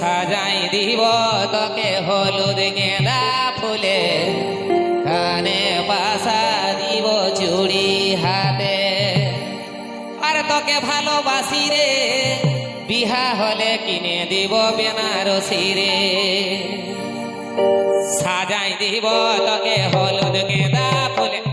সাজাই দিব তোকে হলুদ গেঁদা ফুলে। কানে বাসা দিব চুড়ি হাতে। আর তোকে ভালোবাসি রে, বিহা হলে কিনে দিব বেনারসি রে। সাজাই দিব তোকে হলুদ গেঁদা ফুলে।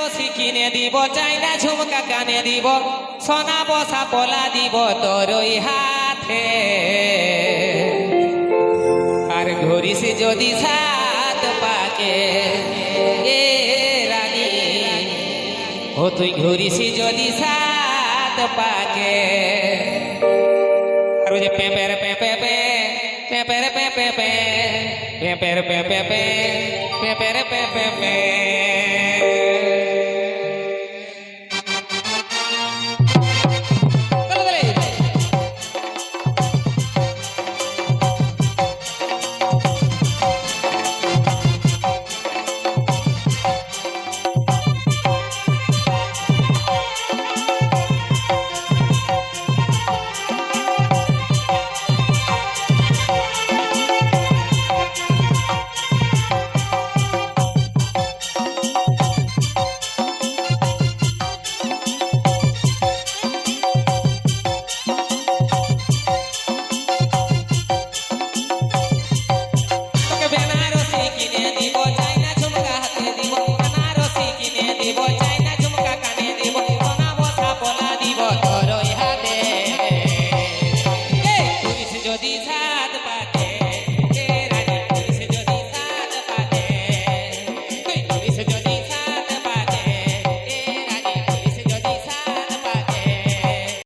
রশি কিনে দিব চাইনা ঝুমকা কানে দিব সোনা বসা পলা দিব তোর ওই হাতে আর ঘুরিস যদি সাত পাকে এ রানী ও তুই ঘুরিস যদি সাত পাকে আর ওই যে পেঁপের পেঁপে পে পেঁপের পেঁপে পে পেঁপের পেঁপে পে পেঁপের পেঁপে পে